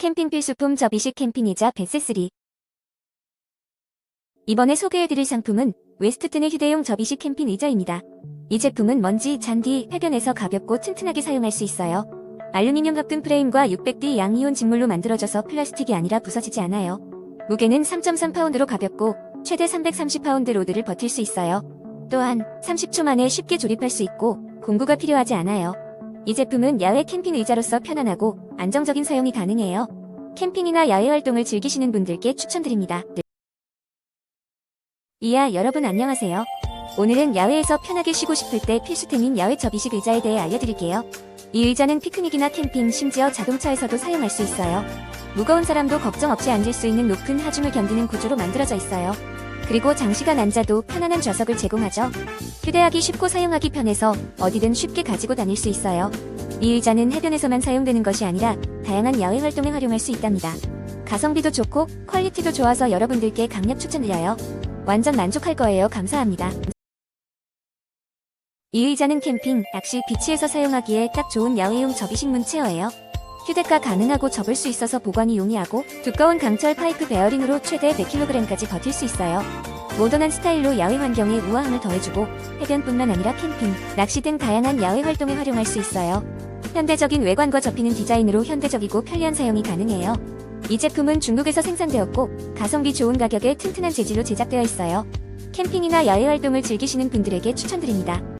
캠핑 필수품 접이식 캠핑의자 베스3 이번에 소개해드릴 상품은 웨스트튼의 휴대용 접이식 캠핑 의자입니다. 이 제품은 먼지, 잔디, 해변에서 가볍고 튼튼하게 사용할 수 있어요. 알루미늄 합금 프레임과 600D 양이온 직물로 만들어져서 플라스틱이 아니라 부서지지 않아요. 무게는 3.3파운드로 가볍고 최대 330파운드 로드를 버틸 수 있어요. 또한 30초 만에 쉽게 조립할 수 있고 공구가 필요하지 않아요. 이 제품은 야외 캠핑 의자로서 편안하고 안정적인 사용이 가능해요. 캠핑이나 야외 활동을 즐기시는 분들께 추천드립니다. 이야 여러분 안녕하세요. 오늘은 야외에서 편하게 쉬고 싶을 때 필수템인 야외 접이식 의자에 대해 알려드릴게요. 이 의자는 피크닉이나 캠핑, 심지어 자동차에서도 사용할 수 있어요. 무거운 사람도 걱정 없이 앉을 수 있는 높은 하중을 견디는 구조로 만들어져 있어요. 그리고 장시간 앉아도 편안한 좌석을 제공하죠. 휴대하기 쉽고 사용하기 편해서 어디든 쉽게 가지고 다닐 수 있어요. 이 의자는 해변에서만 사용되는 것이 아니라 다양한 야외 활동에 활용할 수 있답니다. 가성비도 좋고 퀄리티도 좋아서 여러분들께 강력 추천드려요. 완전 만족할 거예요. 감사합니다. 이 의자는 캠핑, 낚시, 비치에서 사용하기에 딱 좋은 야외용 접이식문 체어예요. 휴대가 가능하고 접을 수 있어서 보관이 용이하고 두꺼운 강철 파이프 베어링으로 최대 100kg까지 버틸 수 있어요. 모던한 스타일로 야외 환경에 우아함을 더해주고 해변뿐만 아니라 캠핑, 낚시 등 다양한 야외 활동에 활용할 수 있어요. 현대적인 외관과 접히는 디자인으로 현대적이고 편리한 사용이 가능해요. 이 제품은 중국에서 생산되었고 가성비 좋은 가격에 튼튼한 재질로 제작되어 있어요. 캠핑이나 야외 활동을 즐기시는 분들에게 추천드립니다.